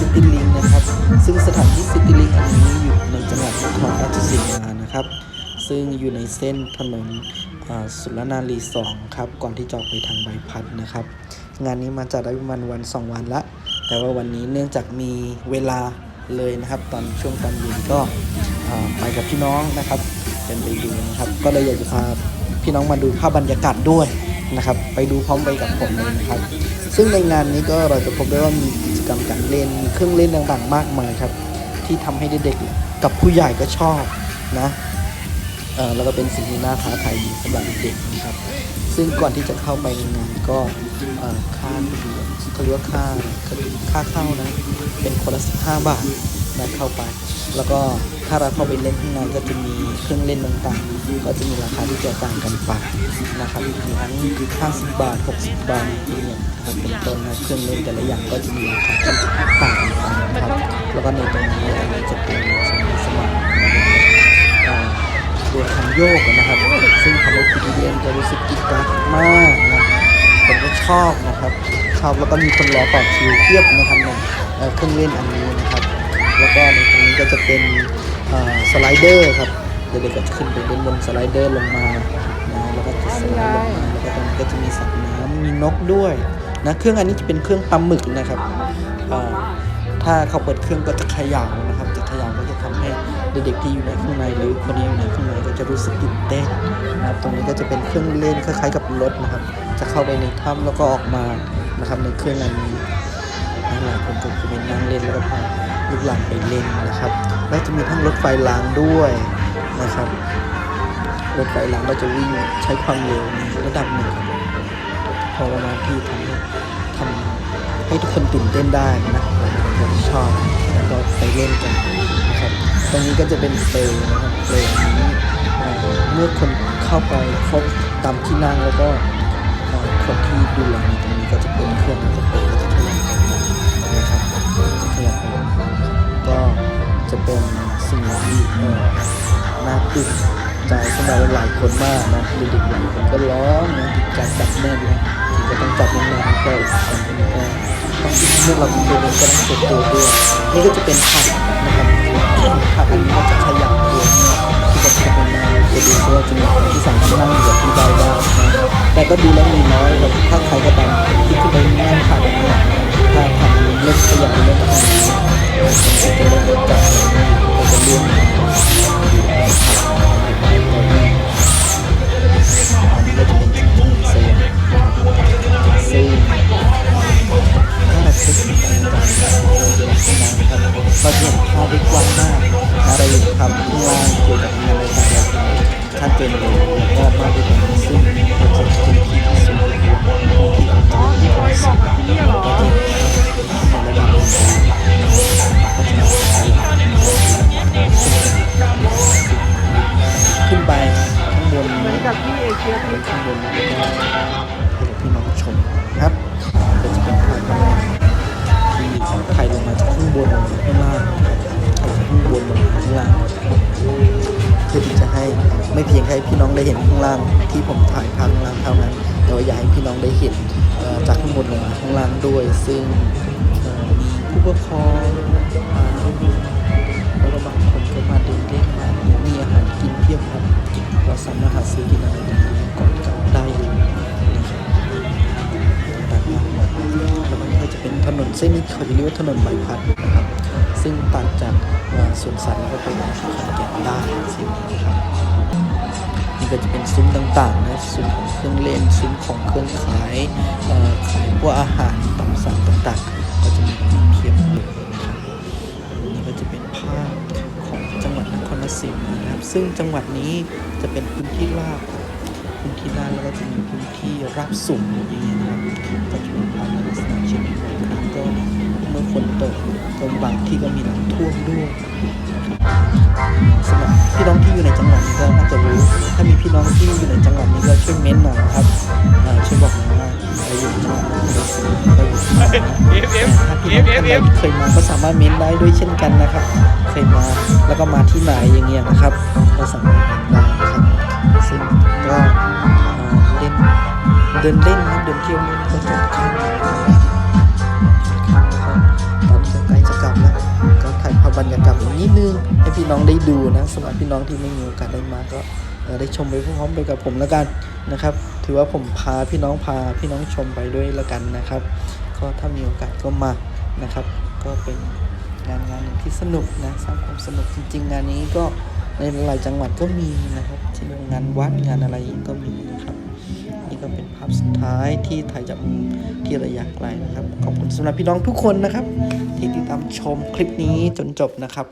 ซิตี้ลิงนะครับ ซึ่งสถานที่ซิตี้ลิงอันนี้อยู่ในจังหวัดนครราชสีมานะครับ ซึ่งอยู่ในเส้นถนนสุรนารีสองครับ ก่อนที่จะออกไปทางใบพัดนะครับ งานนี้มาจัดได้ประมาณวัน 2 วันละ แต่ว่าวันนี้เนื่องจากมีเวลาเลยนะครับ ตอนช่วงตอนเย็นก็ไปกับพี่น้องนะครับเป็นไปดูนะครับ ก็เลยอยากจะพาพี่น้องมาดูภาพบรรยากาศด้วยนะครับ ไปดูพร้อมไปกับผมเลยนะครับ ซึ่งในงานนี้ก็เราจะพบได้ว่ามีกิจกรรมการเล่นมีเครื่องเล่นต่างๆ มากมายครับ ที่ทำให้เด็กๆกับผู้ใหญ่ก็ชอบนะเออแล้วก็เป็นสิ่งที่น่าท้าทายดีสำหรับเด็กนะครับ ซึ่งก่อนที่จะเข้าไปในงานก็เอ่อค่าเขาเรียกว่าค่าค่าเข้านะ เป็นคนละ15บาทนะเข้าไป แล้วก็ถ้าเราเข้าไปเล่นข้างในก็จะมีเครื่องเล่นต่างๆ ก็จะมีราคาที่แตกต่างกันไปนะครับมีทั้ง50 บาท 60 บาทที่เนี่ยนะครับเป็นต้นนะเครื่องเล่นแต่ละอย่างก็จะมีราคาที่ต่างกันไปนะครับแล้วก็ในตรงนี้อันนี้จะเป็นสมัครอ่าตัวทำโยกนะครับ ซึ่งทำให้ผู้ที่เรียนจะรู้สึกกิจกัดมากนะผมก็ชอบนะครับ ชอบแล้วก็มีคนรอต่อคิวเทียบนะครับในเครื่องเล่นอันนี้ แล้วก็ในตรงนี้ก็จะเป็นสไลเดอร์ครับเด็กๆก็จะขึ้นไปเล่นบนสไลเดอร์ลงมานะแล้วก็จะสไลด์ลงมาแล้วก็ตรงนี้ก็จะมีสัตว์น้ำมีนกด้วยนะเครื่องอันนี้จะเป็นเครื่องปลาหมึกนะครับถ้าเขาเปิดเครื่องก็จะขย่านะครับ จะขย่าก็จะทำให้เด็กๆที่อยู่ในข้างในหรือคนที่อยู่ในข้างในก็จะรู้สึกตื่นเต้นนะครับตรงนี้ก็จะเป็นเครื่องเล่นคล้ายๆกับรถนะครับ จะเข้าไปในถ้ำแล้วก็ออกมานะครับในเครื่องอันนี้ หลายคนก็จะเป็นนั่งเล่นแล้วก็พาลูกหลานไปเล่นนะครับ แล้วจะมีทั้งรถไฟรางด้วยนะครับ รถไฟรางก็จะวิ่งใช้ความเร็วในระดับหนึ่งครับพอประมาณที่ทำให้ทำให้ทุกคนตื่นเต้นได้นะหลายคนก็ชอบแล้วก็ไปเล่นกันนะครับตรงนี้ก็จะเป็นเปลนะครับเปลนี้เอ่อเมื่อคนเข้าไปครบตามที่นั่งแล้วก็คนที่ดูแลในตรงนี้ก็จะเป็นเครื่องแล้วก็เปล ตื่นใจสำหรับหลายคนมากนะเด็กๆหลายคนก็ร้องนะติดใจจับแน่นนะถึงจะต้องจับแน่นๆก็ตอนนี้ก็ต้องเมื่อเราเป็นตัวเองก็ต้องเก็บตัวด้วยนี่ก็จะเป็นผักนะครับผักอันนี้ก็จะขยับตัวเนี่ยที่จะขยับมาจะดูว่าจะมีคนที่สามารถนั่งอยู่ที่ใดได้นะแต่ก็ดูแล้วมีน้อยแบบถ้าใครก็ตามที่ขึ้นไปนั่งผักอันนี้ถ้าทำเล่นขยับเล่นอะไร จนเลยแล้วก็มากด้วยกันซึ่งเราจะเป็นที่ที่สูงที่ที่ที่สูงแล้วก็ในระดับหนึ่ง ที่ผมถ่ายภาพข้างล่างเท่านั้น แต่ว่าอยากให้พี่น้องได้เห็นจากข้างบนลงมาข้างล่างด้วย ซึ่งมีผู้ปกครองมาดูแล้วก็บางคนก็มาเดินเล่นมามีอาหารกินเพียบครับเราสามารถหาซื้อกินอะไรตรงนี้ก่อนกลับได้เลยต่างๆมากแล้วมันก็จะเป็นถนนเส้นนี้เขาจะเรียกว่าถนนใบพัดนะครับ ซึ่งตัดจากสวนสัตว์แล้วก็ไปงขอนแก่นได้เส้นนี้ครับ ก็จะเป็นซุ้มต่างๆนะซุ้มของเครื่องเล่นซุ้มของเครื่องขายขายพวกอาหารตามสั่งต่างๆ ก็จะมีเพียบเลยนะครับนี่ก็จะเป็นภาพของจังหวัดนครศรีนะครับ ซึ่งจังหวัดนี้จะเป็นพื้นที่ราบพื้นที่ราบแล้วก็จะมีพื้นที่ราบสูงอย่างนี้นะครับก็จะเป็นภาพในลักษณะเช่นนี้นะครับก็ เมื่อฝนตกก็บางที่ก็มีน้ำท่วมด้วยสำหรับพี่น้องที่อยู่ในจังหวัดนี้ก็น่าจะรู้ ถ้ามีพี่น้องที่อยู่ในจังหวัดนี้ก็ช่วยเม้นหน่อยครับช่วยบอกหน่อยว่าใครอยู่จังหวัดนคราอยู่ที่ไหนนะถ้าพี่น้องท่านใดเคยมาก็สามารถเม้นได้ด้วยเช่นกันนะครับ เคยมาแล้วก็มาที่ไหนอย่างเงี้ยนะครับ ก็สามารถเม้นได้ครับซึ่งก็เอ่อเล่นเดินเล่นนะเดินเที่ยวเล่นก็จบ นิดนึงให้พี่น้องได้ดูนะสำหรับพี่น้องที่ไม่มีโอกาสได้มาก็ได้ชมไปพร้อมๆไปกับผมแล้วกันนะครับ ถือว่าผมพาพี่น้องพาพี่น้องชมไปด้วยแล้วกันนะครับ ก็ถ้ามีโอกาสก็มานะครับ ก็เป็นงานงานหนึ่งที่สนุกนะสร้างความสนุกจริง ๆ งานนี้ก็ในหลายจังหวัดก็มีนะครับที่งานวัดงานอะไรก็มีนะครับ ก็เป็นภาพสุดท้ายที่ถ่ายจากมุมที่ระยะไกลนะครับ ขอบคุณสำหรับพี่น้องทุกคนนะครับ ที่ติดตามชมคลิปนี้จนจบนะครับ